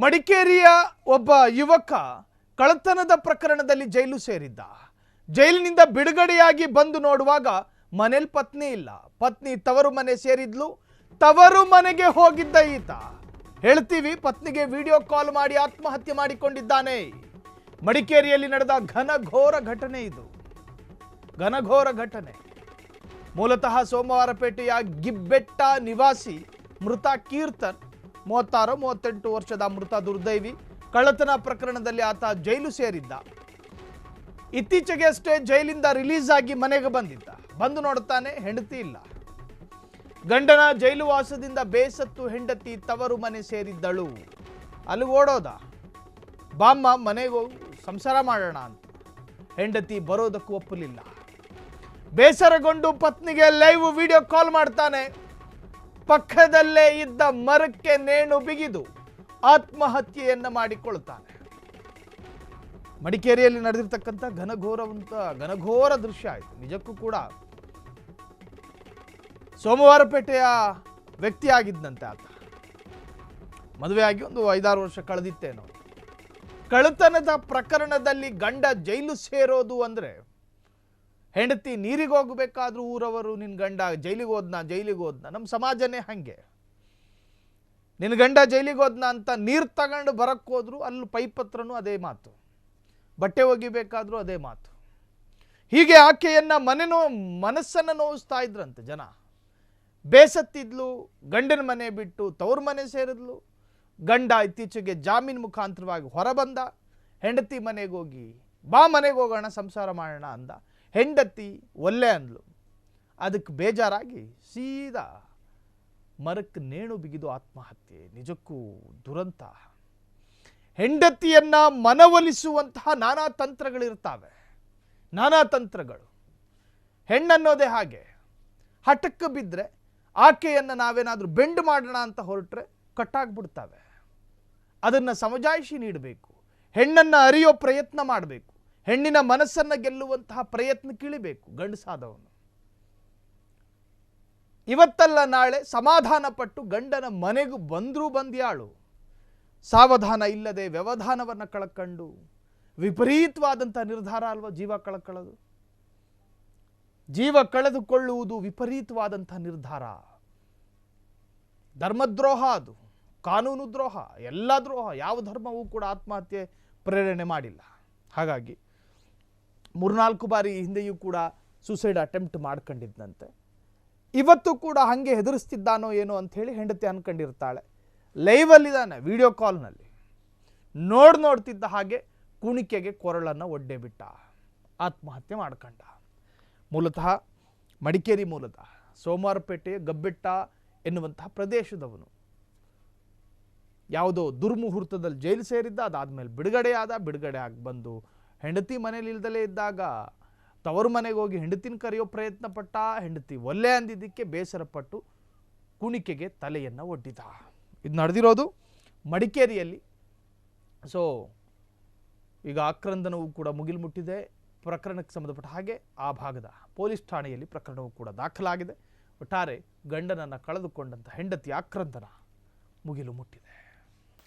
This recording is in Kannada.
ಮಡಿಕೇರಿಯ ಒಬ್ಬ ಯುವಕ ಕಳತನದ ಪ್ರಕರಣದಲ್ಲಿ ಜೈಲು ಸೇರಿದ್ದ. ಜೈಲಿನಿಂದ ಬಿಡುಗಡೆಯಾಗಿ ಬಂದು ನೋಡುವಾಗ ಮನೇಲಿ ಪತ್ನಿ ಇಲ್ಲ. ಪತ್ನಿ ತವರು ಮನೆ ಸೇರಿದ್ಲು. ತವರು ಮನೆಗೆ ಹೋಗಿದ್ದ ಈತ. ಹೇಳ್ತೀವಿ, ಪತ್ನಿಗೆ ವಿಡಿಯೋ ಕಾಲ್ ಮಾಡಿ ಆತ್ಮಹತ್ಯೆ ಮಾಡಿಕೊಂಡಿದ್ದಾನೆ. ಮಡಿಕೇರಿಯಲ್ಲಿ ನಡೆದ ಘನಘೋರ ಘಟನೆ ಇದು. ಘನಘೋರ ಘಟನೆ. ಮೂಲತಃ ಸೋಮವಾರಪೇಟೆಯ ಗಿಬ್ಬೆಟ್ಟ ನಿವಾಸಿ ಮೃತ ಕೀರ್ತನ್ ಮೂವತ್ತಾರು, ಮೂವತ್ತೆಂಟು ವರ್ಷದ ಮೃತ ದುರ್ದೈವಿ. ಕಳ್ಳತನ ಪ್ರಕರಣದಲ್ಲಿ ಆತ ಜೈಲು ಸೇರಿದ್ದ. ಇತ್ತೀಚೆಗೆ ಅಷ್ಟೇ ಜೈಲಿಂದ ರಿಲೀಸ್ ಆಗಿ ಮನೆಗೆ ಬಂದಿದ್ದ. ಬಂದು ನೋಡುತ್ತಾನೆ, ಹೆಂಡತಿ ಇಲ್ಲ. ಗಂಡನ ಜೈಲು ವಾಸದಿಂದ ಬೇಸತ್ತು ಹೆಂಡತಿ ತವರು ಮನೆ ಸೇರಿದ್ದಳು. ಅಲ್ಲಿ ಓಡೋದ. ಬಾಮ್ಮ, ಮನೆಗೆ ಸಂಸಾರ ಮಾಡೋಣ ಅಂತ. ಹೆಂಡತಿ ಬರೋದಕ್ಕೂ ಒಪ್ಪಲಿಲ್ಲ. ಬೇಸರಗೊಂಡು ಪತ್ನಿಗೆ ಲೈವ್ ವಿಡಿಯೋ ಕಾಲ್ ಮಾಡ್ತಾನೆ. ಪಕ್ಕದಲ್ಲೇ ಇದ್ದ ಮರಕ್ಕೆ ನೇಣು ಬಿಗಿದು ಆತ್ಮಹತ್ಯೆಯನ್ನ ಮಾಡಿಕೊಳ್ತಾನೆ ಮಡಿಕೇರಿಯಲ್ಲಿ ನಡೆದಿರ್ತಕ್ಕಂಥ ಘನಘೋರವಂತ, ಘನಘೋರ ದೃಶ್ಯ ಆಯಿತು. ನಿಜಕ್ಕೂ ಕೂಡ ಸೋಮವಾರಪೇಟೆಯ ವ್ಯಕ್ತಿ ಆಗಿದ್ದಂತೆ ಆತ. ಮದುವೆ ಆಗಿ ಒಂದು ಐದಾರು ವರ್ಷ ಕಳೆದಿತ್ತೇನೋ. ಕಳತನದ ಪ್ರಕರಣದಲ್ಲಿ ಗಂಡ ಜೈಲು ಸೇರೋದು ಅಂದ್ರೆ ಹೆಂಡತಿ ನೀರಿಗೆ ಹೋಗಬೇಕಾದ್ರೂ ಊರವರು ನಿನ್ನ ಗಂಡ ಜೈಲಿಗೆ ಹೋದ್ನ ಜೈಲಿಗೆ ಹೋದ್ನ? ನಮ್ಮ ಸಮಾಜನೇ ಹಾಗೆ. ನಿನ್ನ ಗಂಡ ಜೈಲಿಗೆ ಹೋದ್ನ ಅಂತ ನೀರು ತಗೊಂಡು ಬರಕ್ಕೆ ಹೋದ್ರು ಅಲ್ಲಿ ಪೈಪ್ ಹತ್ರನೂ ಅದೇ ಮಾತು. ಬಟ್ಟೆ ಒಗಿಬೇಕಾದ್ರೂ ಅದೇ ಮಾತು. ಹೀಗೆ ಆಕೆಯನ್ನು ಮನೆ ನೋ, ಮನಸ್ಸನ್ನು ನೋವಿಸ್ತಾ ಇದ್ರಂತೆ ಜನ. ಬೇಸತ್ತಿದ್ಲು, ಗಂಡನ ಮನೆ ಬಿಟ್ಟು ತವ್ರ ಮನೆ ಸೇರಿದ್ಲು. ಗಂಡ ಇತ್ತೀಚೆಗೆ ಜಾಮೀನು ಮುಖಾಂತರವಾಗಿ ಹೊರಬಂದ. ಹೆಂಡತಿ ಮನೆಗೆ ಹೋಗಿ, ಬಾ ಮನೆಗೆ ಹೋಗೋಣ, ಸಂಸಾರ ಮಾಡೋಣ, ಅಂದ. ಹೆಂಡತಿ ಒಲ್ಲೆ ಅಂದ್ಲು. ಅದಕ್ಕೆ ಬೇಜಾರಾಗಿ ಸೀದಾ ಮರಕ್ಕೆ ನೇಣು ಬಿಗಿದು ಆತ್ಮಹತ್ಯೆ. ನಿಜಕ್ಕೂ ದುರಂತ. ಹೆಂಡತಿಯನ್ನ ಮನವೊಲಿಸುವಂತಹ ನಾನಾ ತಂತ್ರಗಳಿರ್ತಾವೆ. ನಾನಾ ತಂತ್ರಗಳು. ಹೆಣ್ಣನ್ನೋದೇ ಹಾಗೆ. ಹಠಕ್ಕೆ ಬಿದ್ದರೆ ಆಕೆಯನ್ನು ನಾವೇನಾದರೂ ಬೆಂಡ್ ಮಾಡೋಣ ಅಂತ ಹೊರಟ್ರೆ ಕಟ್ಟಾಗ್ಬಿಡ್ತವೆ. ಅದನ್ನು ಸಮಜಾಯಿಷಿ ನೀಡಬೇಕು. ಹೆಣ್ಣನ್ನು ಅರಿಯೋ ಪ್ರಯತ್ನ ಮಾಡಬೇಕು. ಹೆಣ್ಣಿನ ಮನಸ್ಸನ್ನು ಗೆಲ್ಲುವಂತಹ ಪ್ರಯತ್ನ ಕೀಳಬೇಕು ಗಂಡಸಾದವನು. ಇವತ್ತಲ್ಲ ನಾಳೆ ಸಮಾಧಾನ ಪಟ್ಟು ಗಂಡನ ಮನೆಗೂ ಬಂದರೂ ಬಂದ್ಯಾಳು. ಸಾವಧಾನ ಇಲ್ಲದೆ ವ್ಯವಧಾನವನ್ನು ಕಳಕಂಡು ವಿಪರೀತವಾದಂಥ ನಿರ್ಧಾರ ಅಲ್ವಾ ಜೀವ ಕಳಕಳದು ಜೀವ ಕಳೆದುಕೊಳ್ಳುವುದು ವಿಪರೀತವಾದಂಥ ನಿರ್ಧಾರ. ಧರ್ಮದ್ರೋಹ ಅದು, ಕಾನೂನು ದ್ರೋಹ, ಎಲ್ಲ ದ್ರೋಹ, ಯಾವ ಧರ್ಮವೂ ಕೂಡ ಆತ್ಮಹತ್ಯೆ ಪ್ರೇರಣೆ ಮಾಡಿಲ್ಲ. ಹಾಗಾಗಿ ಮೂರ್ನಾಲ್ಕು ಬಾರಿ ಹಿಂದೆಯೂ ಕೂಡ ಸೂಸೈಡ್ ಅಟೆಂಪ್ಟ್ ಮಾಡ್ಕೊಂಡಿದ್ದಂತೆ ಇವತ್ತು ಕೂಡ ಹಾಗೆ ಹೆದರಿಸ್ತಿದ್ದಾನೋ ಏನೋ ಅಂಥೇಳಿ ಹೆಂಡತಿ ಅನ್ಕೊಂಡಿರ್ತಾಳೆ. ಲೈವಲ್ಲಿದ್ದಾನೆ ವಿಡಿಯೋ ಕಾಲ್ನಲ್ಲಿ ನೋಡ್ ನೋಡ್ತಿದ್ದ ಹಾಗೆ ಕುಣಿಕೆಗೆ ಕೊರಳನ್ನು ಒಡ್ಡೆ ಬಿಟ್ಟ. ಆತ್ಮಹತ್ಯೆ ಮಾಡ್ಕೊಂಡ. ಮೂಲತಃ ಮಡಿಕೇರಿ ಮೂಲತಃ ಸೋಮವಾರಪೇಟೆ ಗಬ್ಬೆಟ್ಟ ಎನ್ನುವಂತಹ ಪ್ರದೇಶದವನು. ಯಾವುದೋ ದುರ್ಮುಹೂರ್ತದಲ್ಲಿ ಜೈಲು ಸೇರಿದ್ದ, ಅದಾದಮೇಲೆ ಬಿಡುಗಡೆಯಾದ, ಬಿಡುಗಡೆ ಆಗಿ ಬಂದು ಹೆಂಡತಿ ಮನೇಲಿ ಇಲ್ದಲೇ ಇದ್ದಾಗ ತವರು ಮನೆಗೆ ಹೋಗಿ ಹೆಂಡತಿನ ಕರೆಯೋ ಪ್ರಯತ್ನ ಪಟ್ಟ, ಹೆಂಡತಿ ಒಲ್ಲೆ ಅಂದಿದ್ದಕ್ಕೆ ಬೇಸರಪಟ್ಟು ಕುಣಿಕೆಗೆ ತಲೆಯನ್ನು ಒಡ್ಡಿದ. ಇದು ನಡೆದಿರೋದು ಮಡಿಕೇರಿಯಲ್ಲಿ. ಸೊ ಈಗ ಆಕ್ರಂದನವು ಕೂಡ ಮುಗಿಲು ಮುಟ್ಟಿದೆ ಪ್ರಕರಣಕ್ಕೆ ಸಂಬಂಧಪಟ್ಟ ಹಾಗೆ ಆ ಭಾಗದ ಪೊಲೀಸ್ ಠಾಣೆಯಲ್ಲಿ ಪ್ರಕರಣವು ಕೂಡ ದಾಖಲಾಗಿದೆ. ಒಟ್ಟಾರೆ ಗಂಡನನ್ನು ಕಳೆದುಕೊಂಡಂಥ ಹೆಂಡತಿ ಆಕ್ರಂದನ ಮುಗಿಲು ಮುಟ್ಟಿದೆ.